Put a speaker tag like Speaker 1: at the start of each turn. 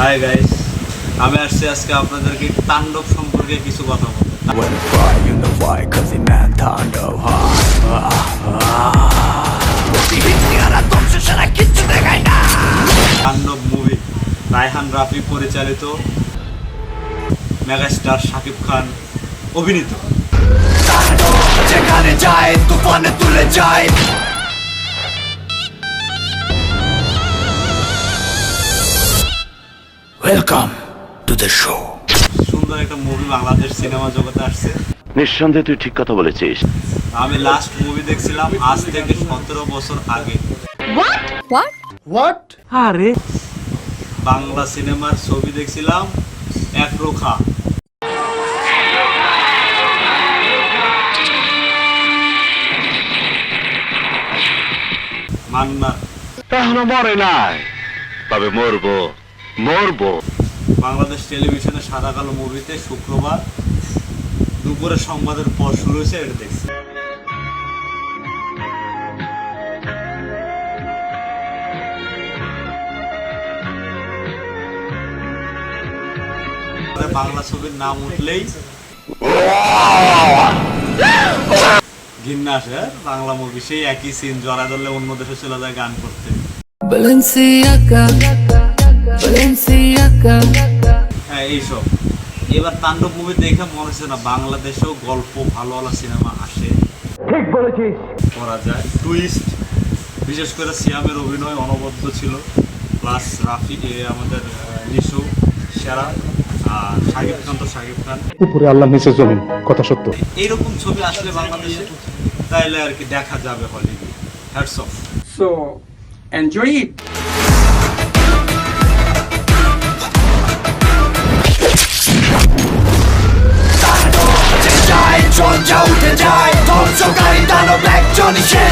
Speaker 1: Hi guys আমি আসছি আজকে আপনাদেরকে তাণ্ডব সম্পর্কে কিছু কথা বলতে। তাণ্ডব মুভি রায়হান রাফি পরিচালিত মেগাস্টার শাকিব খান অভিনীত।
Speaker 2: যেখানে যায় তুফানে তুলে যায়। ওয়েলকাম টু দ্য শো
Speaker 1: সুন্দর একটা মুভি বাংলাদেশ সিনেমা জগতে আসছে।
Speaker 3: নিঃসন্দেহে তুই ঠিক কথা বলেছিস।
Speaker 1: আমি লাস্ট মুভি দেখছিলাম আজ থেকে সতেরো বছর আগে।
Speaker 4: What?
Speaker 1: বাংলা সিনেমার ছবি দেখছিলাম একরোখা মান্না।
Speaker 3: এখনও মরে নাই তবে মরবো। মরবো
Speaker 1: বাংলাদেশ টেলিভিশনে সাদা কালো মুভিতে শুক্রবার দুপুরে সংবাদের পর শুরু হয়েছে এটা দেখছি বাংলা ছবির নাম উঠলেই ঘিন্না আসে হ্যাঁ? বাংলা মুভি সেই একই সিন জড়া ধরলে অন্য দেশে চলে যায় গান করতে
Speaker 5: Balenciaga, Balenciaga.
Speaker 1: হ্যাঁ এইসব। এবার তাণ্ডব মুভি দেখে মনে হচ্ছে না বাংলাদেশেও গল্প ভালো ভালো সিনেমা আসে। ঠিক বলেছিস। করা যায়। টুইস্ট বিশেষ করে সিয়ামের অভিনয় অনবদ্য ছিল। প্লাস রাফি আমাদের নিশু সেরা আর শাকিব খান তো শাকিব খান।
Speaker 4: উপরে আল্লাহ নিচে জমিন কথা সত্য।
Speaker 1: এইরকম ছবি আসলে বাংলাদেশে তাইলে আর কি দেখা যাবে হলিউড। Hats off.
Speaker 2: ঝঞ্ঝা উঠে যায়। ধ্বংসকারী দানব একজনই সে